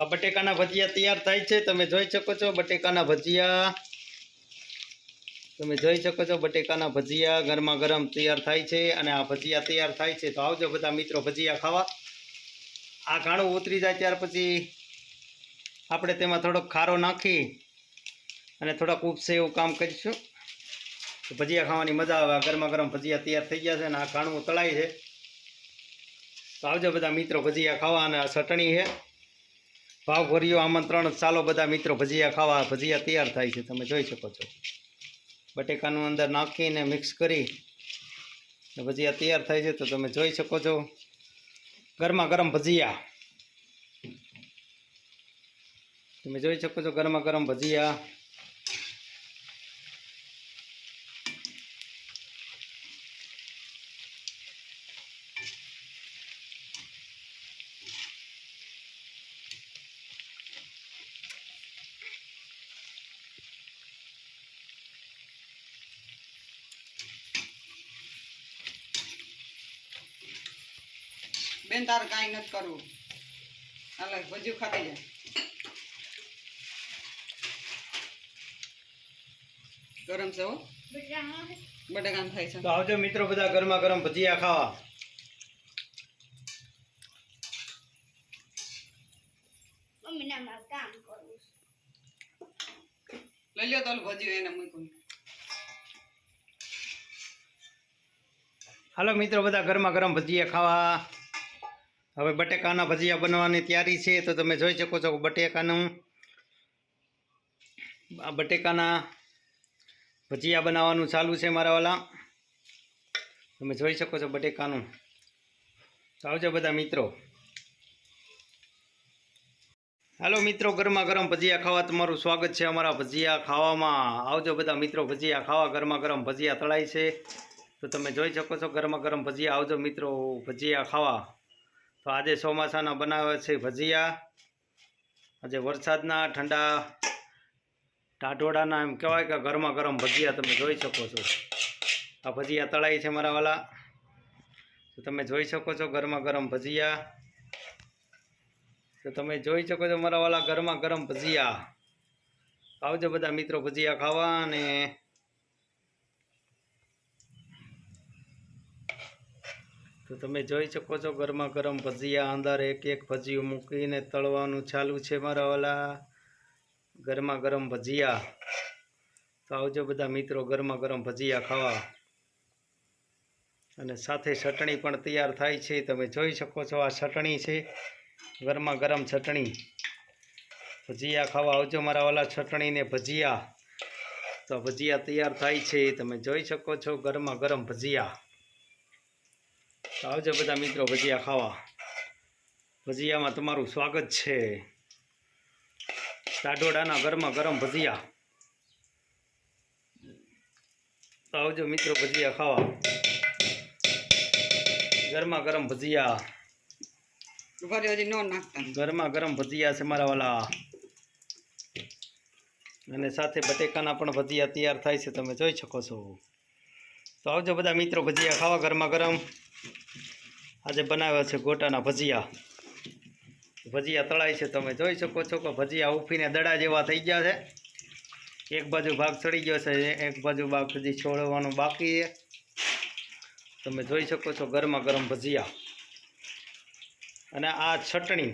આ બટેકાના ભજીયા તૈયાર થાય છે, તમે જોઈ શકો છો બટેકાના ભજીયા. તમે જોઈ શકો છો બટેકાના ભજીયા ગરમા ગરમ તૈયાર થાય છે અને આ ભજીયા તૈયાર થાય છે. તો આવજો બધા મિત્રો ભજીયા ખાવા. આ ઘાણું ઉતરી જાય ત્યાર પછી આપણે તેમાં થોડોક ખારો નાખી અને થોડાક ઉપસે એવું કામ કરીશું. તો ભજીયા ખાવાની મજા આવે. ગરમા ગરમ ભજીયા તૈયાર થઈ ગયા છે અને આ ઘાણું તળાય છે. તો આવજો બધા મિત્રો ભજીયા ખાવા અને આ ચટણી છે. ભાવ ભર્યું આમંત્રણ. ચાલો બધા મિત્રો, ભજીયા ખાવા. ભજીયા તૈયાર થાય છે. તમે જોઈ શકો છો. બટેકાનું અંદર નાખીને મિક્સ કરી ભજીયા તૈયાર થાય છે. તો તમે જોઈ શકો છો. ગરમા ગરમ ભજીયા. તમે જોઈ શકો છો ગરમા ગરમ ભજીયા. બેન તારે કાંઈ નથી કરવું. હાલે ભજીયું ખાતી જાય ગરમ છે હો. થાય છે. તો આવજો મિત્રો બધા ગરમા ગરમ ભજીયા ખાવા. લઈ લ્યો તો ઓલું એને મૂક્યું હાલો મિત્રો બધા ગરમા ગરમ ભજીયા ખાવા. હવે બટેકાના ભજીયા બનવાની તૈયારી છે, તો તમે જોઈ શકો છો બટેકાનું, આ બટેકાના ભજીયા બનાવવાનું ચાલુ છે મારા વાલા. તમે જોઈ શકો છો બટેકાનું. આવજો બધા મિત્રો. હાલો મિત્રો ગરમા ગરમ ભજીયા ખાવા તમારું સ્વાગત છે અમારા ભજીયા ખાવામાં. આવજો બધા મિત્રો, ભજીયા ખાવા ગરમા ગરમ ભજીયા તળાય છે. તો તમે જોઈ શકો છો ગરમા ગરમ ભજીયા. આવજો મિત્રો, ભજીયા ખાવા. તો આજે ચોમાસાના બનાવે છે ભજીયા. આજે વરસાદના ઠંડા ટાઢોળાના એમ કહેવાય કે ગરમા ગરમ ભજીયા તમે જોઈ શકો છો. આ ભજીયા તળાઈ છે મારા વાલા. તો તમે જોઈ શકો છો ગરમા ગરમ ભજીયા. તો તમે જોઈ શકો છો મારા વાલા ગરમા ગરમ ભજીયા. આવજો બધા મિત્રો ભજીયા ખાવા અને તો તમે જોઈ શકો છો ગરમા ગરમ ભજીયા અંદર એક એક ભજીયું મૂકીને તળવાનું ચાલુ છે મારા વાલા ગરમા ગરમ ભજીયા. તો આવજો બધા મિત્રો ગરમા ગરમ ભજીયા ખાવા. અને સાથે ચટણી પણ તૈયાર થાય છે. તમે જોઈ શકો છો આ ચટણી છે. ગરમા ગરમ ચટણી. ભજીયા ખાવા આવજો મારા વાલા ચટણી ને ભજીયા. તો ભજીયા તૈયાર થાય છે. તમે જોઈ શકો છો ગરમા ગરમ ભજીયા. આવજો બધા મિત્રો ભજીયા ખાવા. ભજીયામાં તમારું સ્વાગત છે. ટાઢોડાના ગરમા ગરમ ભજીયા. આવજો મિત્રો ભજીયા ખાવા. ગરમા ગરમ ભજીયા. ગરમા ગરમ ભજીયા છે મારા વાલા. અને સાથે બટેકાના પણ ભજીયા તૈયાર થાય છે તમે જોઈ શકો છો. તો આવજો બધા મિત્રો ભજીયા ખાવા ગરમા ગરમ. આજે બનાવ્યા છે ગોટાના ભજીયા. ભજીયા તળાય છે તમે જોઈ શકો છો કે ભજીયા ઉફીને દડા જેવા થઈ ગયા છે. એક બાજુ ભાગ ચડી ગયો છે, એક બાજુ ભાગ હજી છોડવાનું બાકી છે. તમે જોઈ શકો છો ગરમા ગરમ ભજીયા. અને આ ચટણી